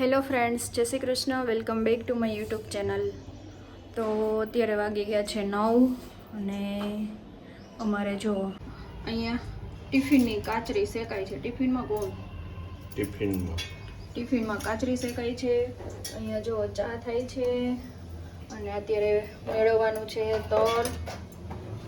Hello friends જય Shri Krishna. Welcome back to my YouTube channel. તો અત્યારે વાગી ગયા છે નવ અને અમારે જો અહીંયા ટિફિનની કાચરી શેકાય છે. ટિફિનમાં કોણ? ટિફિનમાં. ટિફિનમાં કાચરી શેકાય છે. અહીંયા જો ચા થાય છે અને અત્યારે મેળવવાનું છે તર.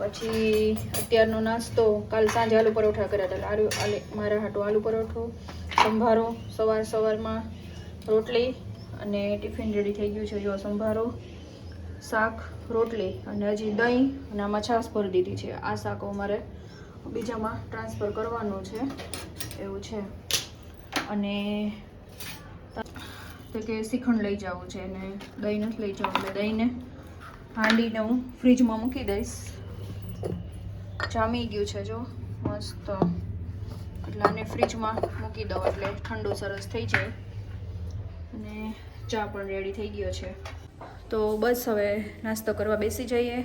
પછી અત્યારનો નાસ્તો કાલ સાંજે આલુ પરોઠા કર્યા હતા. આલુ મારા હાટો આલુ પરોઠો સંભારો સવાર સવારમાં રોટલી અને ટિફિન રેડી થઈ ગયું છે. જો સંભારો, શાક, રોટલી અને હજી દહીં અને આમાં છાશ ભરી દીધી છે. આ શાક અમારે બીજામાં ટ્રાન્સફર કરવાનું છે. એવું છે. અને તો કે શ્રીખંડ લઈ જવું છે અને દહીં નથી લઈ જવું. એટલે દહીંને હાંડીને હું ફ્રીજમાં મૂકી દઈશ. જામી ગયું છે જો. મસ્ત. એટલે આને ફ્રીજમાં મૂકી દઉં. એટલે ઠંડુ સરસ થઈ જાય. અને ચા પણ રેડી થઈ ગયો છે. તો બસ હવે નાસ્તો કરવા બેસી જઈએ.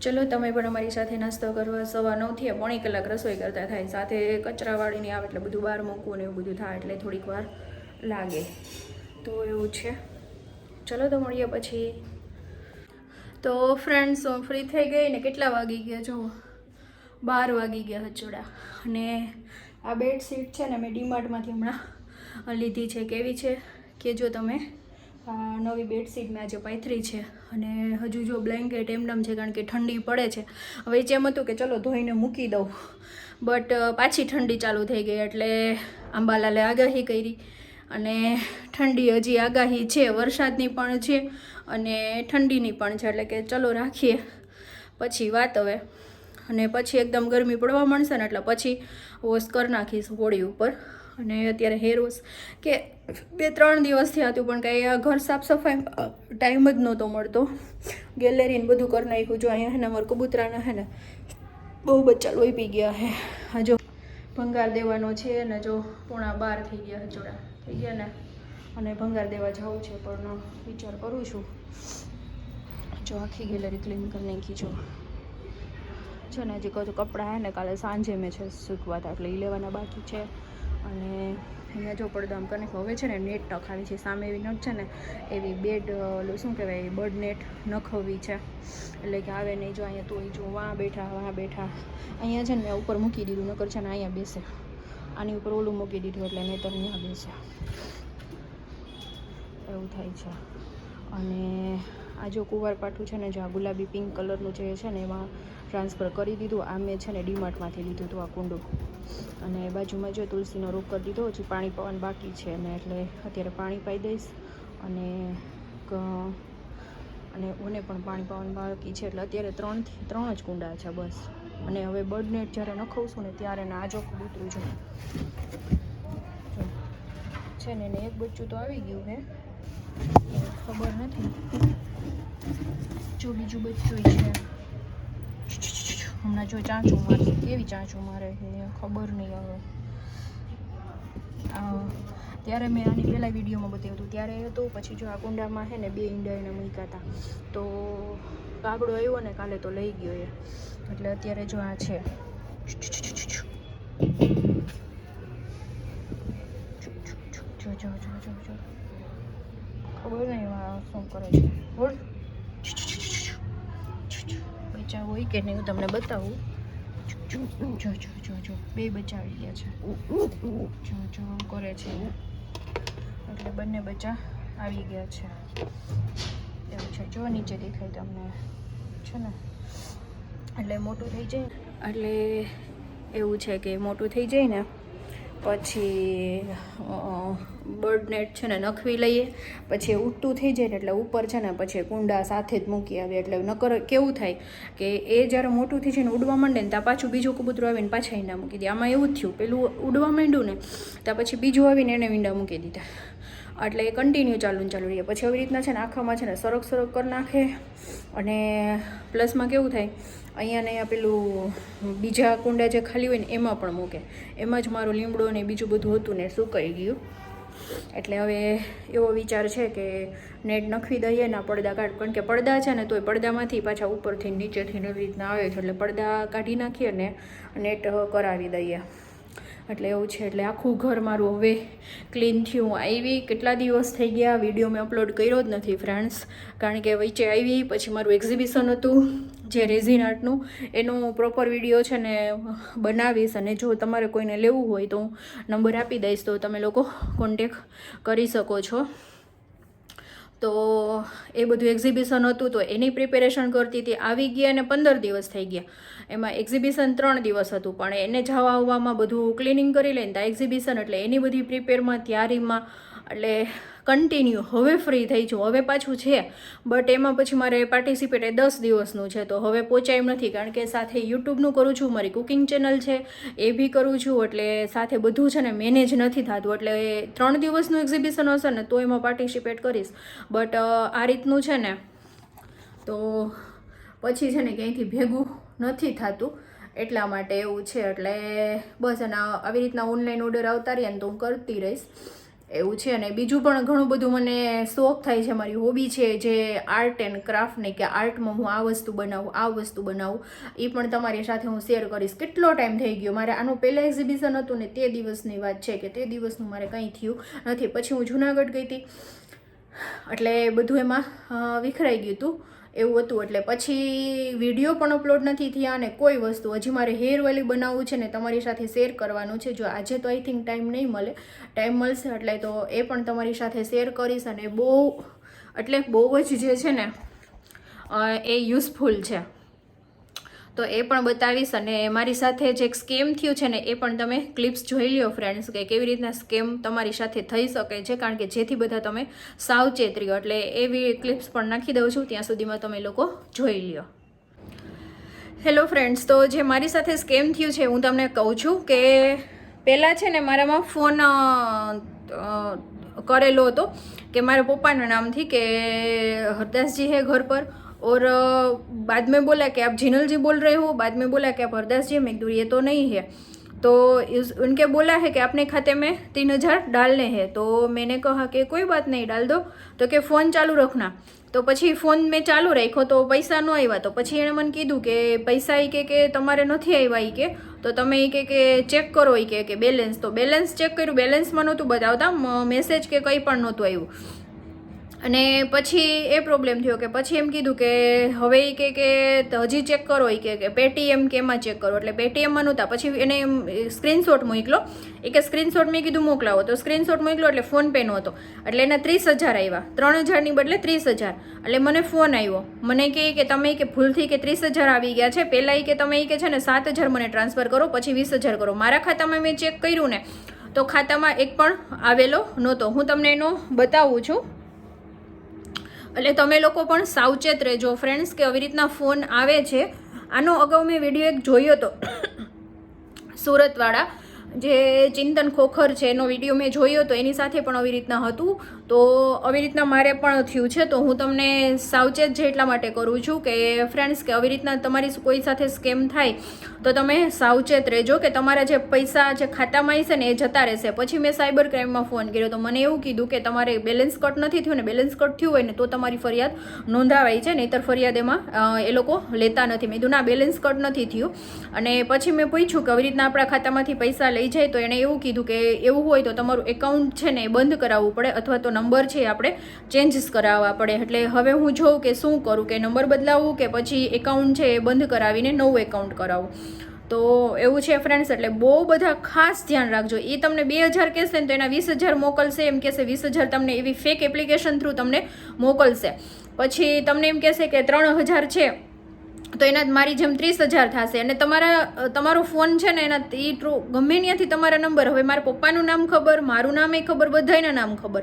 ચલો, તમે પણ અમારી સાથે નાસ્તો કરવા સવા નવથી પોણી કલાક રસોઈ કરતા થાય. સાથે કચરાવાળીને આવે એટલે બધું બહાર મૂકવું ને એવું બધું થાય એટલે થોડીક વાર લાગે. તો એવું છે. ચલો, તો મળીએ પછી. તો ફ્રેન્ડ્સ હું ફ્રી થઈ ગઈ ને કેટલા વાગી ગયા? જો, બાર વાગી ગયા હચોડા. અને આ બેડશીટ છે ને મેં ડીમાર્ટમાંથી હમણાં લીધી છે. કેવી છે? કે જો તમે નવી બેડશીટ મેં આજે પાથરી છે અને હજુ જો બ્લેન્કેટ એમનેમ છે કારણ કે ઠંડી પડે છે. હવે એમ હતું કે ચલો ધોઈને મૂકી દઉં. બટ પાછી ઠંડી ચાલુ થઈ ગઈ એટલે આંબાલાલે આગાહી કરી અને ઠંડી હજી આગાહી છે, વરસાદની પણ છે અને ઠંડીની પણ છે એટલે કે ચલો રાખીએ. પછી વાત હવે. અને પછી એકદમ ગરમી પડવા માંડશે ને એટલે પછી વોશ કરી નાખીશ હોળી ઉપર. અને અત્યારે હેર વોશ કે બે ત્રણ દિવસથી હતું, પણ કાંઈ ઘર સાફ સફાઈ ટાઈમ જ નહોતો મળતો. ગેલેરીને બધું કરી નાખ્યું. જો અહીંયા હેને ને અમારા કબૂતરાના હે ને બહુ બચ્ચા લોહી પી ગયા હે. હા જો ભંગાર દેવાનો છે ને જો પોણા બાર થઈ ગયા હજોડા થઈ ગયા ને? અને ભંગાર દેવા જવું છે, પણ વિચાર કરું છું. જો આખી ગેલેરી ક્લીન કરી નાખી જો. છે ને હજી કહું કપડાં હે ને કાલે સાંજે મેં છે સૂકવા હતા એટલે એ લેવાના બાકી છે. અને અહીંયા જો પડદો આમ કરીને હવે છે ને, નેટ નખાવી છે. સામે એવી નટ છે ને, એવી બેડ ઓલું શું કહેવાય બર્ડ નેટ નખવી છે. એટલે કે આવે નહીં જો અહીંયા તો જો વાં બેઠા વાં બેઠા. અહીંયા છે ને મેં ઉપર મૂકી દીધું, નકર છે ને અહીંયા બેસે. આની ઉપર ઓલું મૂકી દીધું એટલે નહીતર અહીંયા બેસે. એવું થાય છે. અને આ જો કુંવારપાઠું છે ને, જે આ ગુલાબી પિંક કલરનું જે છે ને, એમાં ટ્રાન્સફર કરી દીધું. આ મેં છે ને ડીમાર્ટમાંથી લીધું હતું આ કુંડું. અને બાજુમાં જો તુલસીનો રોપ કરી દીધો, હજી પાણી પવન બાકી છે. અને એટલે અત્યારે પાણી પાઈ દઈશ અને અને ઓને પણ પાણી પવન બાકી છે. એટલે અત્યારે ત્રણથી ત્રણ જ કુંડા છે બસ. અને હવે બર્ડ નેટ જ્યારે નખવશું ને ત્યારે ને આજો કબૂતરું છે. છે ને એને એક બચ્ચું તો આવી ગયું હે. ખબર નથી. જો બીજું બચ્ચું છે. હમણાં જો ચાંચું મારશે કેવી ચાંચું મારે છે ખબર નહીં હવે. ત્યારે મેં આની પહેલાં વિડીયોમાં બતાવ્યું હતું. ત્યારે હતું પછી જો આ કુંડામાં છે ને બે ઈંડા એને મૂક્યા હતા. તો કાગડો આવ્યો ને કાલે તો લઈ ગયો એ. એટલે અત્યારે જો આ છે. ખબર નહીં શું કરે છે. બોલ. હોય કે નહીં, હું તમને બતાવું. જો જો જો જો બે બચાવી ગયા છે. જો જો કરે છે. એટલે બંને બચ્ચા આવી ગયા છે. એવું છે. જો, નીચે દેખાય તમને. છે ને? એટલે મોટું થઈ જાય. એટલે એવું છે કે મોટું થઈ જાય ને પછી બર્ડ નેટ છે ને નખવી લઈએ. પછી એ થઈ જાય ને એટલે ઉપર છે ને પછી કુંડા સાથે જ મૂકી આવે. એટલે નકર કેવું થાય કે એ જ્યારે મોટું થઈ જાય ઉડવા માંડે ને ત્યાં પાછું બીજું કબૂતરું આવીને પાછા ઈંડા મૂકી દે. આમાં એવું થયું. પેલું ઉડવા માંડ્યું ને, ત્યાં પછી બીજું આવીને એને ઈંડા મૂકી દીધા. એટલે એ કન્ટિન્યુ ચાલુ ને ચાલુ રહે. પછી આવી રીતના છે ને આખામાં છે ને સરક સરક કરી નાખે. અને પ્લસમાં કેવું થાય અહીંયા ને અહીંયા પેલું બીજા કુંડા જે ખાલી હોય ને એમાં પણ મૂકે. એમાં જ મારો લીમડો ને બીજું બધું હતું ને સુકાઈ ગયું. એટલે હવે એવો વિચાર છે કે નેટ નખવી દઈએ ના પડદા કાઢ, કારણ કે પડદા છે ને તોય પડદામાંથી પાછા ઉપરથી નીચેથી એવી રીતના આવે છે. એટલે પડદા કાઢી નાખીએ ને નેટ કરાવી દઈએ. એટલે એવું છે. એટલે આખું ઘર મારું હવે ક્લીન થયું. આવી કેટલા દિવસ થઈ ગયા? વીડિયો મેં અપલોડ કર્યો જ નથી ફ્રેન્ડ્સ કારણ કે વચ્ચે આવી, પછી મારું એક્ઝિબિશન હતું. જે રેઝિન આર્ટનું, એનો પ્રોપર વીડિયો છે ને બનાવીશ અને જો તમારે કોઈને લેવું હોય તો હું નંબર આપી દઈશ, તો તમે લોકો કોન્ટેક કરી શકો છો. તો એ બધું એક્ઝિબિશન હતું, તો એની પ્રિપેરેશન કરતી હતી, આવી ગયા અને પંદર દિવસ થઈ ગયા. એમાં એક્ઝિબિશન ત્રણ દિવસ હતું, પણ એને જવા આવવામાં બધું ક્લિનિંગ કરી લઈને, ત્યાં એક્ઝિબિશન એટલે એની બધી પ્રિપેરમાં તૈયારીમાં, એટલે કન્ટિન્યુ હવે ફ્રી થઈ છું. હવે પાછું છે. બટ એમાં પછી મારે પાર્ટિસિપેટ એ દસ દિવસનું છે. તો હવે પહોંચાય એમ નથી. કારણ કે સાથે યુટ્યુબનું કરું છું. મારી કુકિંગ ચેનલ છે. એ બી કરું છું. એટલે સાથે બધું છે ને મેનેજ નથી થતું. એટલે ત્રણ દિવસનું એક્ઝિબિશન હશે ને, તો એમાં પાર્ટિસિપેટ કરીશ. બટ આ રીતનું છે ને, તો પછી છે ને ક્યાંયથી ભેગું નથી થતું. એટલા માટે એવું છે. એટલે બસ અને આવી રીતના ઓનલાઈન ઓર્ડર આવતા રહ્યા ને તો હું કરતી રહીશ. એવું છે અને બીજું પણ ઘણું બધું મને શોખ થાય છે, મારી હોબી છે જે આર્ટ એન્ડ ક્રાફ્ટની કે આર્ટમાં હું આ વસ્તુ બનાવું, આ વસ્તુ બનાવું, એ પણ તમારી સાથે હું શેર કરીશ. કેટલો ટાઈમ થઈ ગયો? મારે આનું પહેલાં એક્ઝિબિશન હતું ને તે દિવસની વાત છે કે તે દિવસનું મારે કંઈ થયું નથી. પછી હું જુનાગઢ ગઈ હતી. એટલે બધું એમાં વિખરાઈ ગયું હતું. એવું હતું. એટલે પછી વીડિયો પણ અપલોડ નથી થયા અને કોઈ વસ્તુ, હજી મારે હેર ઓઇલ બનાવવું છે ને તમારી સાથે શેર કરવાનું છે. જો આજે તો આઈ થિંક ટાઈમ નહીં મળે. ટાઈમ મળશે એટલે તો એ પણ તમારી સાથે શેર કરીશ અને બહુ, એટલે બહુ જ જે છે ને એ યુઝફુલ છે. તો એ પણ બતાવીશ અને મારી સાથે જે સ્કેમ થયું છે ને, એ પણ તમે ક્લિપ્સ જોઈ લ્યો ફ્રેન્ડ્સ કે કેવી રીતના સ્કેમ તમારી સાથે થઈ શકે છે, કારણ કે જેથી બધા તમે સાવચેત રહ્યો. એટલે એવી ક્લિપ્સ પણ નાખી દઉં છું, ત્યાં સુધીમાં તમે લોકો જોઈ લ્યો. હેલો ફ્રેન્ડ્સ તો જે મારી સાથે સ્કેમ થયું છે, હું તમને કહું છું કે પહેલાં છે ને, મારામાં ફોન કરેલો હતો કે મારા પપ્પાના નામથી કે હરદાસજી હે ઘર પર और अ, बाद में बोला कि आप जिनल जी बोल रहे हो बाद में बोला कि आप हरदास जी मैं ये तो नहीं है तो इस उनके बोला है कि अपने खाते में तीन हज़ार डालने हैं तो मैंने कहा कि कोई बात नहीं डाल दो તો કે ફોન ચાલુ રખના તો પછી ફોન મેં ચાલુ રાખ્યો તો પૈસા ન આવ્યા તો પછી એણે મને કીધું કે પૈસા ઈ કે કે તમારે નથી આવ્યા ઈ કે તો તમે ઈ કે કે ચેક કરો ઈ કે કે બેલેન્સ તો બેલેન્સ ચેક કર્યું બેલેન્સમાં નહોતું બતાવતા મેસેજ કે કંઈ પણ નહોતું આવ્યું અને પછી એ પ્રોબ્લેમ થયો કે પછી એમ કીધું કે હવે એ કે કે હજી ચેક કરો એ કે પેટીએમ કે એમાં ચેક કરો? એટલે પેટીએમમાં નહોતા. પછી એને સ્ક્રીનશોટ મોકલો. એ કે સ્ક્રીનશોટ મેં કીધું મોકલાવો. તો સ્ક્રીનશોટ મોકલો એટલે ફોન પે નહોતો એટલે એના ત્રીસ હજાર આવ્યા ત્રણ હજારની બદલે ત્રીસ હજાર. એટલે મને ફોન આવ્યો મને કહે કે તમે કે ભૂલથી કે ત્રીસ હજાર આવી ગયા છે. પહેલાં એ કે તમે એ કે છે ને સાત હજાર મને ટ્રાન્સફર કરો, પછી વીસ હજાર કરો. મારા ખાતામાં મેં ચેક કર્યું ને, તો ખાતામાં એક પણ આવેલો નહોતો. હું તમને એનો બતાવું છું. એટલે તમે લોકો પણ સાવચેત રહેજો. ફ્રેન્ડ્સ કે આવી રીતના ફોન આવે છે, આનો અગાઉ મેં વીડિયો એક જોયો હતો સુરતવાળા જે ચિંતન ખોખર છે એનો વીડિયો મેં જોયો તો એની સાથે પણ આવી રીતના હતું. તો આવી રીતના મારે પણ થયું છે. તો હું તમને સાવચેત છે એટલા માટે કરું છું કે ફ્રેન્ડ્સ કે આવી રીતના તમારી કોઈ સાથે સ્કેમ થાય, તો તમે સાવચેત રહેજો કે તમારા જે પૈસા જે ખાતામાં છે ને એ જતા રહેશે. પછી મેં સાયબર ક્રાઇમમાં ફોન કર્યો તો મને એવું કીધું કે તમારે બેલેન્સ કટ નથી થયું ને બેલેન્સ કટ થયું હોય ને તો તમારી ફરિયાદ નોંધાવાય છે, નહીતર ફરિયાદ એમાં એ લોકો લેતા નથી. મેં કીધું, ના બેલેન્સ કટ નથી થયું. અને પછી મેં પૂછ્યું કે આવી રીતના આપણા ખાતામાંથી પૈસા લઈ જાય તો એણે એવું કીધું કે એવું હોય તો તમારું એકાઉન્ટ છે ને એ બંધ કરાવવું પડે અથવા તો નંબર છે આપણે ચેન્જીસ કરાવવા પડે. એટલે હવે હું જોઉં કે શું કરું, કે નંબર બદલાવું કે પછી એકાઉન્ટ છે એ બંધ કરાવીને નવું એકાઉન્ટ કરાવું. તો એવું છે ફ્રેન્ડ્સ એટલે બહુ બધા ખાસ ધ્યાન રાખજો. એ તમને બે હજાર કહેશે ને તો એના વીસ હજાર મોકલશે, એમ કહેશે વીસ હજાર તમને એવી ફેક એપ્લિકેશન થ્રુ તમને મોકલશે. પછી તમને એમ કહેશે કે ત્રણ હજાર છે તો એના મારી જેમ ત્રીસ હજાર થશે. અને તમારા તમારો ફોન છે ને એના એ ટ્રુ ગમે ત્યાંથી તમારા નંબર હવે મારા પપ્પાનું નામ ખબર, મારું નામ એ ખબર, બધાયના નામ ખબર.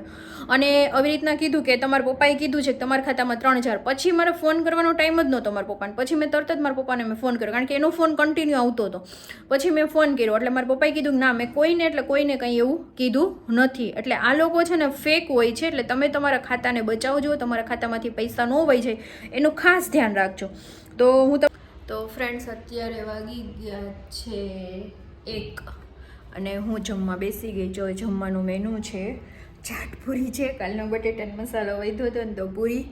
અને આવી રીતના કીધું કે તમારા પપ્પાએ કીધું છે કે તમારા ખાતામાં ત્રણ હજાર. પછી મારે ફોન કરવાનો ટાઈમ જ નહોતો મારા પપ્પાને. પછી મેં તરત જ મારા પપ્પાને મેં ફોન કર્યો. કારણ કે એનો ફોન કન્ટિન્યુ આવતો હતો. પછી મેં ફોન કર્યો. એટલે મારા પપ્પાએ કીધું ના, મેં કોઈને એટલે કોઈને કંઈ એવું કીધું નથી. એટલે આ લોકો છે ને ફેક હોય છે. એટલે તમે તમારા ખાતાને બચાવજો. તમારા ખાતામાંથી પૈસા ન વહી જાય. એનું ખાસ ધ્યાન રાખજો. તો હું તો ફ્રેન્ડ્સ અત્યારે વાગી ગયા છે એક. અને હું જમવા બેસી ગઈ. જો જમવાનું મેનુ છે, ચાટ પૂરી છે. કાલનો બટેટાનો મસાલો વધ્યો હતો ને તો પૂરી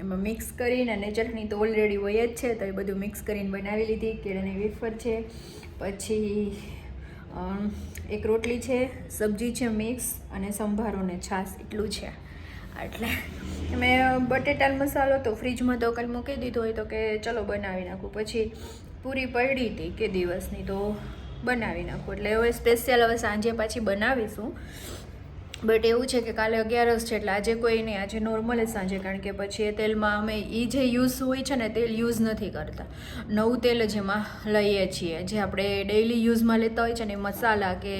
એમાં મિક્સ કરીને અને ચટણી તો ઓલરેડી હોય જ છે, તો એ બધું મિક્સ કરીને બનાવી લીધી. કેળાની વેફર છે, પછી એક રોટલી છે, સબ્જી છે મિક્સ અને સંભારો ને છાશ, એટલું છે. એટલે મેં બટેટાનો મસાલો તો ફ્રીજમાં તો કાલ મૂકી દીધો હોય તો કે ચલો બનાવી નાખું. પછી પૂરી પડી હતી કે દિવસની તો બનાવી નાખું. એટલે હવે સ્પેશિયલ હવે સાંજે પાછી બનાવીશું. બટ એવું છે કે કાલે અગિયારસ છે એટલે આજે કોઈ નહીં, આજે નોર્મલ જ સાંજે કારણ કે પછી એ તેલમાં અમે એ જે યુઝ હોય છે ને તેલ યુઝ નથી કરતા. નવું તેલ જ એમાં લઈએ છીએ. જે આપણે ડેઈલી યુઝમાં લેતા હોય છે ને મસાલા કે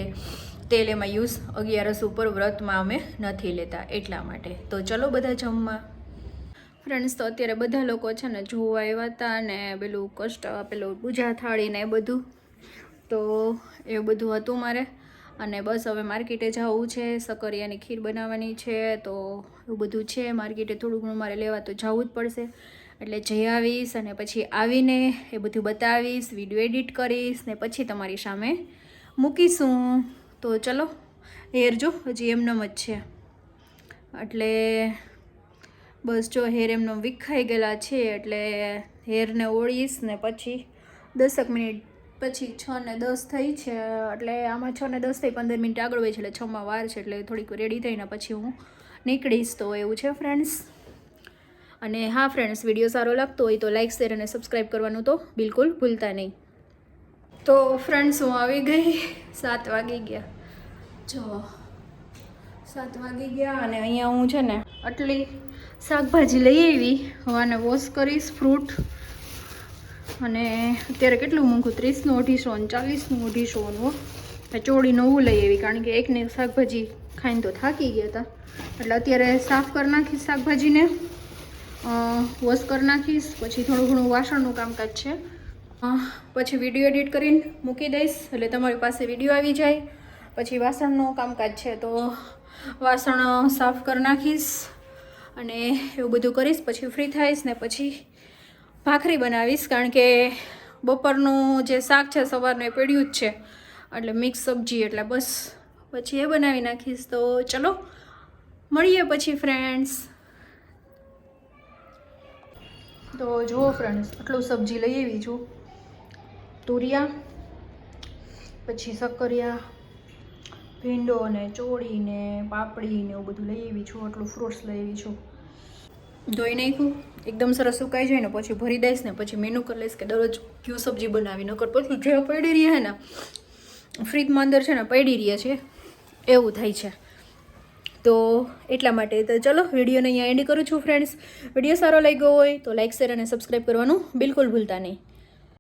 તેલ એમાં યુઝ અગિયારસ ઉપર વ્રતમાં અમે નથી લેતા એટલા માટે. તો ચલો બધા જમવા. ફ્રેન્ડ્સ, તો અત્યારે બધા લોકો છે ને જોવા આવ્યા હતા ને પેલું કષ્ટ, પેલું પૂજા થાળી ને એ બધું. તો એ બધું હતું મારે. અને બસ હવે માર્કેટે જવું છે, સકરિયાની ખીર બનાવવાની છે, તો એવું બધું છે. માર્કેટે થોડું ઘણું મારે લેવા તો જવું જ પડશે. એટલે જઈ આવીશ અને પછી આવીને એ બધું બતાવીશ, વીડિયો એડિટ કરીશ ને પછી તમારી સામે મૂકીશું. તો ચલો, હેર જો, હજી એમનેમ જ છે. એટલે બસ જો હેર એમનો વિખાઈ ગયેલા છે, એટલે હેરને ઓળીશ ને પછી દસક મિનિટ પછી છ ને દસ થઈ છે, એટલે આમાં છ ને દસ થઈ પંદર મિનિટ આગળ હોય છે, એટલે છમાં વાર છે, એટલે થોડીક રેડી થઈને પછી હું નીકળીશ. તો એવું છે ફ્રેન્ડ્સ અને હા ફ્રેન્ડ્સ વીડિયો સારો લાગતો હોય તો લાઇક શેર અને સબસ્ક્રાઈબ કરવાનું તો બિલકુલ ભૂલતા નહીં. તો ફ્રેન્ડ્સ હું આવી ગઈ. સાત વાગી ગયા. જો, સાત વાગી ગયા અને અહીંયા હું છે ને આટલી શાકભાજી લઈ આવી. હવાને વોશ કરીશ ફ્રૂટ અને અત્યારે કેટલું મોંઘું ત્રીસનું અઢીસો અને ચાલીસનું અઢીસોનું ચોળી નવું લઈ આવી, કારણ કે એકને શાકભાજી ખાઈને તો થાકી ગયા હતા. એટલે અત્યારે સાફ કરી નાખીશ શાકભાજીને. વોશ કરી નાખીશ, પછી થોડું ઘણું વાસણનું કામકાજ છે. પછી વીડિયો એડિટ કરીને મૂકી દઈશ, એટલે તમારી પાસે વીડિયો આવી જાય. પછી વાસણનું કામકાજ છે તો વાસણ સાફ કરી નાખીશ અને એવું બધું કરીશ. પછી ફ્રી થઈશ ને પછી ભાખરી બનાવીશ કારણ કે બપોરનું જે શાક છે સવારનું એ પડ્યું જ છે. એટલે મિક્સ સબ્જી એટલે બસ. પછી એ બનાવી નાખીશ તો ચલો, મળીએ પછી ફ્રેન્ડ્સ તો જુઓ ફ્રેન્ડ્સ આટલું સબ્જી લઈ આવી છું. તુરિયા, પછી સક્કરિયા ભીંડો ને ચોળી ને પાપડી ને એવું બધું લઈ આવી છું, આટલું ફ્રૂટ્સ લઈ આવી છું. ધોઈ નાખ્યું, એકદમ સરસ સુકાઈ જાય ને પછી ભરી દઈશ ને પછી મેનુ કરી લઈશ કે દરરોજ ક્યુ સબ્જી બનાવી, નકર પછી જે પડી રહ્યા ને ફ્રીજમાં અંદર છે ને પડી રહ્યા છે, એવું થાય છે. તો એટલા માટે તો ચલો વિડીયોને અહીંયા એન્ડ કરું છું ફ્રેન્ડ્સ વીડિયો સારો લાગ્યો હોય તો લાઇક શેર અને સબસ્ક્રાઈબ કરવાનું બિલકુલ ભૂલતા નહીં.